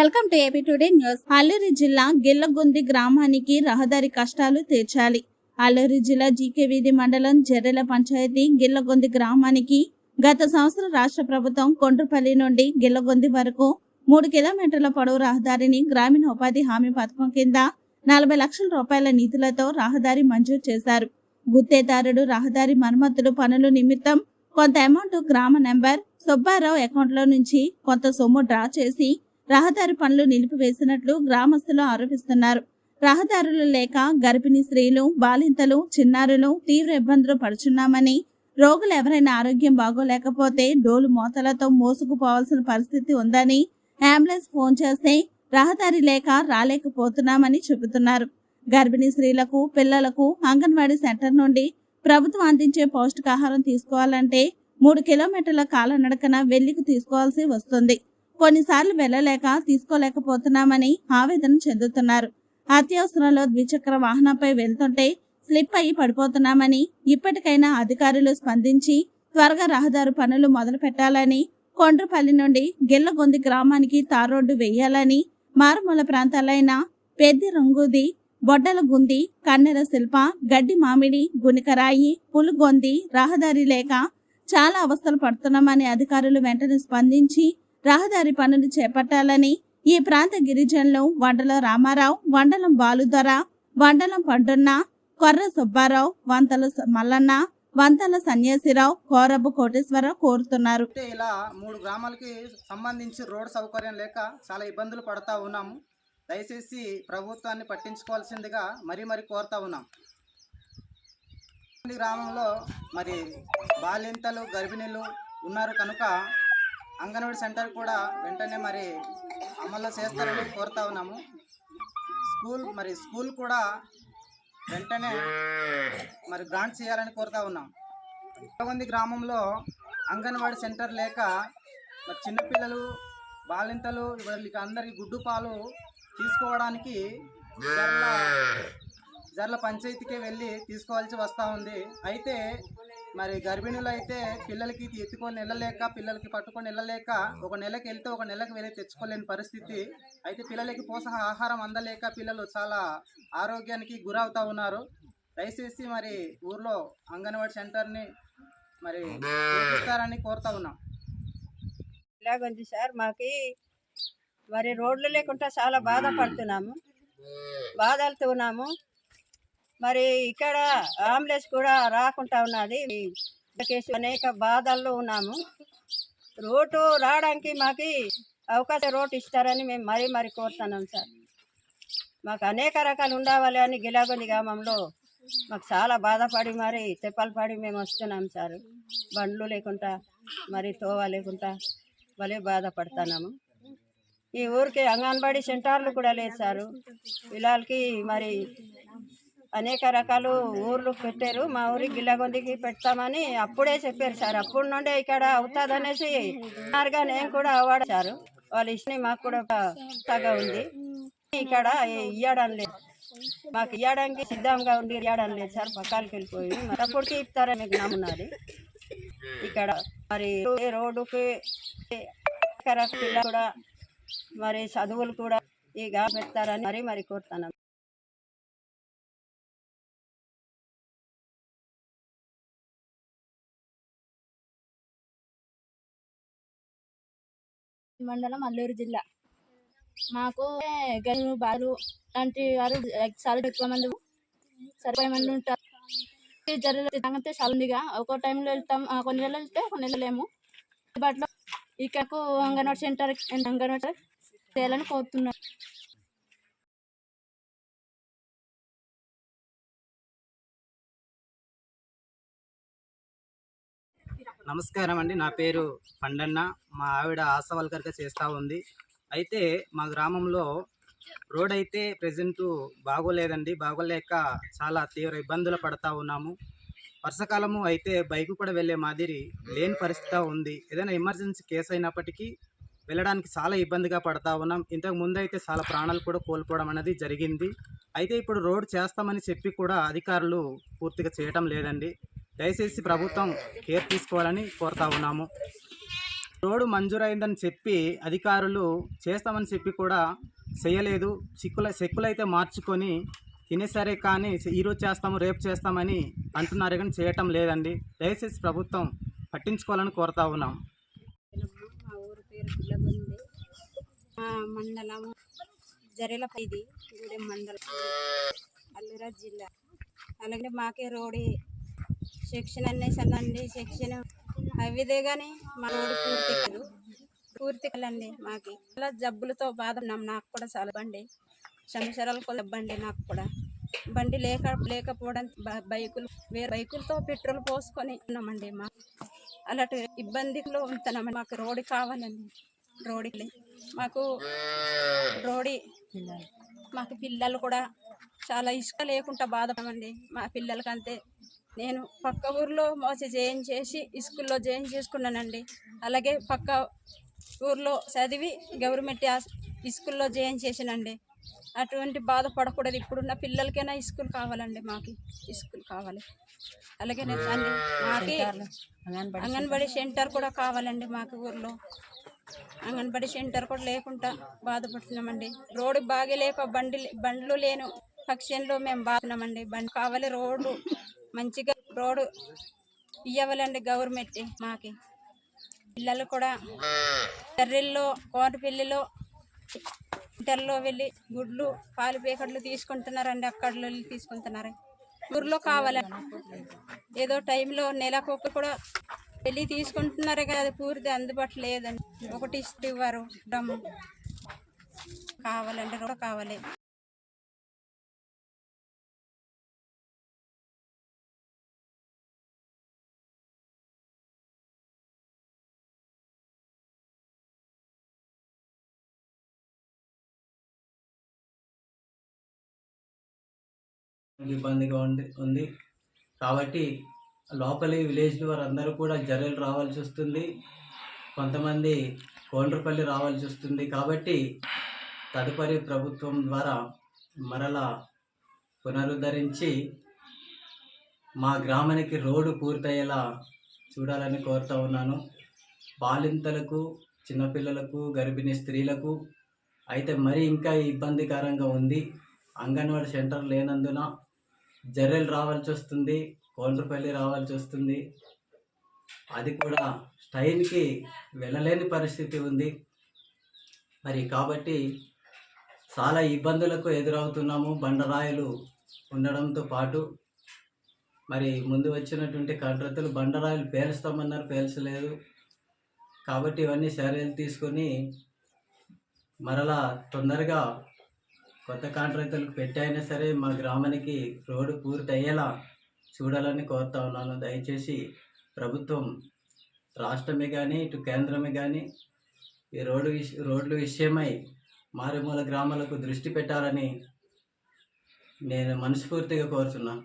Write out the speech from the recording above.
Welcome to AP today news. Alluri జిల్లా గిల్లగొంది గ్రామానికి రహదారి కష్టాలు తీర్చాలి. అల్లూరి జిల్లా జీకే వీధి మండలం జర్రెల పంచాయతీ గిల్లగొంది గ్రామానికి గత సంవత్సరం రాష్ట్ర ప్రభుత్వం కొండ్రపల్లి నుండి గిల్లగొంది వరకు మూడు కిలోమీటర్ల పొడవు రహదారిని గ్రామీణ ఉపాధి హామీ పథకం కింద నలభై లక్షల రూపాయల నిధులతో రహదారి మంజూరు చేశారు. గుత్తేదారుడు రహదారి మరమ్మతులు పనుల నిమిత్తం కొంత అమౌంట్ గ్రామ నెంబర్ సుబ్బారావు అకౌంట్లో నుంచి కొంత సొమ్ము డ్రా చేసి రహదారి పనులు నిలిపివేసినట్లు గ్రామస్తులు ఆరోపిస్తున్నారు. రహదారులు లేక గర్భిణీ స్త్రీలు బాలింతలు చిన్నారులు తీవ్ర ఇబ్బందులు పడుచున్నామని రోగులు ఎవరైనా ఆరోగ్యం బాగోలేకపోతే డోలు మోతలతో మోసుకుపోవాల్సిన పరిస్థితి ఉందని అంబులెన్స్ ఫోన్ చేస్తే రహదారి లేక రాలేకపోతున్నామని చెబుతున్నారు. గర్భిణీ స్త్రీలకు పిల్లలకు అంగన్వాడీ సెంటర్ నుండి ప్రభుత్వం అందించే పౌష్టికాహారం తీసుకోవాలంటే మూడు కిలోమీటర్ల కాలనడకన వెళ్ళికి తీసుకోవాల్సి వస్తుంది. కొన్నిసార్లు వెళ్ళలేక తీసుకోలేకపోతున్నామని ఆవేదన చెందుతున్నారు. అత్యవసరంలో ద్విచక్ర వాహనంపై వెళ్తుంటే స్లిప్ అయి పడిపోతున్నామని ఇప్పటికైనా అధికారులు స్పందించి త్వరగా రహదారి పనులు మొదలు పెట్టాలని కొండ్రపల్లి నుండి గిల్లగొంది గ్రామానికి తార్ రోడ్డు వేయాలని మారుమూల ప్రాంతాలైన పెద్ది రంగుది బొడ్డల గుంది కన్నెర శిల్ప గడ్డి మామిడి గునికరాయి పులుగొంది రహదారి లేక చాలా అవస్థలు పడుతున్నామని అధికారులు వెంటనే స్పందించి రహదారి పనులు చేపట్టాలని ఈ ప్రాంత గిరిజనులు వండల రామారావు వండలం బాలుదొర వండలం పండున్న కొర్ర సుబ్బారావు వంతల స- మల్లన్న వంతల సన్యాసిరావు కోరబ్బు కోటేశ్వరరావు కోరుతున్నారు. అంటే ఇలా మూడు గ్రామాలకి సంబంధించి రోడ్ సౌకర్యం లేక చాలా ఇబ్బందులు పడతా ఉన్నాము దయచేసి ప్రభుత్వాన్ని పట్టించుకోవాల్సిందిగా మరీ మరీ కోరుతా ఉన్నాం. గ్రామంలో మరి బాలింతలు గర్భిణీలు ఉన్నారు కనుక అంగన్వాడీ సెంటర్ కూడా వెంటనే మరి అమలు చేస్తారని కోరుతా ఉన్నాము. స్కూల్ మరి స్కూల్ కూడా వెంటనే మరి గ్రాంట్ చేయాలని కోరుతా ఉన్నాం. కొంతమంది గ్రామంలో అంగన్వాడీ సెంటర్ లేక మరి చిన్నపిల్లలు బాలింతలు వీళ్ళకి అందరి గుడ్డు పాలు తీసుకోవడానికి జర్ల జర్ల పంచాయతీకే వెళ్ళి తీసుకోవాల్సి వస్తూ ఉంది. అయితే మరి గర్భిణులు అయితే పిల్లలకి ఎత్తుకొని వెళ్ళలేక పిల్లలకి పట్టుకొని వెళ్ళలేక ఒక నెలకి వెళ్తే ఒక నెలకి వెళ్ళి తెచ్చుకోలేని పరిస్థితి. అయితే పిల్లలకి పోషక ఆహారం అందలేక పిల్లలు చాలా ఆరోగ్యానికి గురవుతూ ఉన్నారు. దయచేసి మరి ఊర్లో అంగన్వాడీ సెంటర్ని మరి చేపిస్తారని కోరుతా ఉన్నాం. ఇలాగుంది సార్ మాకి మరి రోడ్లు లేకుండా చాలా బాధపడుతున్నాము. బాధలుతున్నాము మరి ఇక్కడ అంబులెన్స్ కూడా రాకుండా ఉన్నది. కేసు అనేక బాధల్లో ఉన్నాము. రోడ్డు రావడానికి మాకు అవకాశం రోడ్డు ఇస్తారని మేము మరీ మరీ కోరుతున్నాం సార్. మాకు అనేక రకాలు ఉండవాలి అని గిలాగొని గ్రామంలో మాకు చాలా బాధపడి మరి తెప్పలు పడి మేము వస్తున్నాం సార్. బండ్లు లేకుండా మరి తోవ లేకుండా భలే బాధపడుతున్నాము. ఈ ఊరికి అంగన్వాడీ సెంటర్లు కూడా లేదు సారు. పిల్లలకి మరి అనేక రకాలు ఊర్లు పెట్టారు. మా ఊరికి గిల్లగొందికి పెడతామని అప్పుడే చెప్పారు సార్. అప్పుడు నుండే ఇక్కడ అవుతుంది అనేసి అన్నారుగా నేను కూడా అవాడారు వాళ్ళ ఇష్టం మాకు కూడా బాగా ఉంది. ఇక్కడ ఇయ్యడం లేదు. మాకు ఇయ్యడానికి సిద్ధంగా ఉండి ఇయ్యడం లేదు సార్. పక్కలకి వెళ్ళిపోయి అప్పటికి ఇస్తారని మీకు నమ్మున్నది. ఇక్కడ మరి రోడ్డుకి కూడా మరి చదువులు కూడా ఇక పెడతారని మరి మరి కోరుతున్నాం. మండలం అల్లూరు జిల్లా. మాకు గనులు బాలు లాంటి వారు చాలా ఎక్కువ మంది సరిపోయే మంది ఉంటారు. ఈ సంగతి చాలా ఉందిగా ఒక్కో టైంలో వెళ్తాం. కొన్ని నెలలు వెళ్తే కొన్ని నెలలు లేము అందుబాటులో ఇక్కడకు అంగన్వాడీ సెంటర్ అంగన్వాడీ చేయాలని కోరుతున్నాను నమస్కారం అండి నా పేరు పండన్న. మా ఆవిడ ఆశవల్కర్గా చేస్తూ ఉంది. అయితే మా గ్రామంలో రోడ్ అయితే ప్రజెంట్ బాగోలేదండి. బాగోలేక చాలా తీవ్ర ఇబ్బందులు పడతా ఉన్నాము. వర్షాకాలము అయితే బైక్ కూడా వెళ్ళే మాదిరి లేని పరిస్థితి ఉంది. ఏదైనా ఎమర్జెన్సీ కేసు అయినప్పటికీ వెళ్ళడానికి చాలా ఇబ్బందిగా పడతా ఉన్నాం. ఇంతకు ముందు అయితే చాలా ప్రాణాలు కూడా కోల్పోవడం అనేది జరిగింది. అయితే ఇప్పుడు రోడ్ చేస్తామని చెప్పి కూడా అధికారులు పూర్తిగా చేయటం లేదండి. దయచేసి ప్రభుత్వం కేర్ తీసుకోవాలని కోరుతా ఉన్నాము. రోడ్డు మంజూరైందని చెప్పి అధికారులు చేస్తామని చెప్పి కూడా చేయలేదు. చిక్కుల చెక్కులైతే మార్చుకొని తినేసరే కానీ ఈరోజు చేస్తాము రేపు చేస్తామని అంటున్నారు కానీ చేయటం లేదండి. దయచేసి ప్రభుత్వం పట్టించుకోవాలని కోరుతా ఉన్నాం మా పేరు మండలం జరెలపైది గూడెం మండలం అల్లూరా జిల్లా. అలాగే మాకే రోడ్డు సెక్షన్ అన్నీ సన్నండి సెక్షన్ అవిదే కానీ మా రోడ్డు పూర్తి కాదు. పూర్తి కాలండి మాకి. అలా జబ్బులతో బాధ ఉన్నాం. నాకు కూడా చాలా బండి. సంవత్సరాలు కూడా బండి నాకు కూడా. బండి లేక లేకపోవడం బ- బైకులు వేరే బైకులతో పెట్రోల్ పోసుకొని ఉన్నామండి మా. అలాంటి ఇబ్బందిలో ఉంటున్నామండి. మాకు రోడ్డు కావాలండి. రోడ్డు మాకు రోడి మాకు పిల్లలు కూడా చాలా ఇసుక లేకుండా బాధపడమండి మా పిల్లలకి అంతే నేను పక్క ఊర్లో మోస జాయిన్ చేసి స్కూల్లో జాయిన్ చేసుకున్నానండి. అలాగే పక్క ఊర్లో చదివి గవర్నమెంట్ స్కూల్లో జాయిన్ చేసానండి అటువంటి బాధపడకూడదు ఇప్పుడున్న పిల్లలకైనా స్కూల్ కావాలండి మాకు. స్కూల్ కావాలి. అలాగే నేను అండి మాకి అంగన్వాడీ సెంటర్ కూడా కావాలండి మాకు ఊర్లో. అంగన్వాడీ సెంటర్ కూడా లేకుండా బాధపడుతున్నామండి. రోడ్డు బాగలేక బండి బండ్లు లేను పక్షంలో మేము బాగున్నామండి. బండి కావాలి రోడ్డు. మంచిగా రోడ్డు ఇవ్వాలండి గవర్నమెంట్ మాకి. పిల్లలు కూడా కర్రీల్లో కోటపల్లిలో ఇంటర్లో వెళ్ళి గుడ్లు పాలు పేకట్లు తీసుకుంటున్నారండి అక్కడ వెళ్ళి తీసుకుంటున్నారు. ఊర్లో కావాలండి ఏదో టైంలో నెలకు కూడా వెళ్ళి తీసుకుంటున్నారు కదా అది పూర్తి అందుబాటులో లేదండి. ఒకటి ఇస్తూ ఇవ్వరు. డమ్ము కావాలండి కూడా కావాలి. ఇబ్బందిగా ఉంది ఉంది. కాబట్టి లోపలి విలేజ్ వారందరూ కూడా జర్రలు రావాల్సి వస్తుంది. కొంతమంది కోండ్రపల్లి రావాల్సి వస్తుంది. కాబట్టి తదుపరి ప్రభుత్వం ద్వారా మరలా పునరుద్ధరించి మా గ్రామానికి రోడ్డు పూర్తయ్యేలా చూడాలని కోరుతా ఉన్నాను. బాలింతలకు చిన్నపిల్లలకు గర్భిణీ స్త్రీలకు అయితే మరీ ఇంకా ఇబ్బందికరంగా ఉంది. అంగన్వాడీ సెంటర్ లేనందున జర్రెలు రావాల్సి వస్తుంది కోండ్రపల్లి రావాల్సి వస్తుంది. అది కూడా టైంకి వెళ్ళలేని పరిస్థితి ఉంది. మరి కాబట్టి చాలా ఇబ్బందులకు ఎదురవుతున్నాము. బండరాయలు ఉండడంతో పాటు మరి ముందు వచ్చినటువంటి కండ్రతులు బండరాయలు పేలుస్తామన్నారు పేల్చలేదు. కాబట్టి ఇవన్నీ చర్యలు తీసుకొని మరలా తొందరగా కొత్త కాంట్రాక్టులకు పెట్టైనా సరే మా గ్రామానికి రోడ్డు పూర్తి అయ్యేలా చూడాలని కోరుతా ఉన్నాను. దయచేసి ప్రభుత్వం రాష్ట్రమే కానీ ఇటు కేంద్రమే కానీ ఈ రోడ్డు విష రోడ్ల విషయమై మారుమూల గ్రామాలకు దృష్టి పెట్టాలని నేను మనస్ఫూర్తిగా కోరుతున్నాను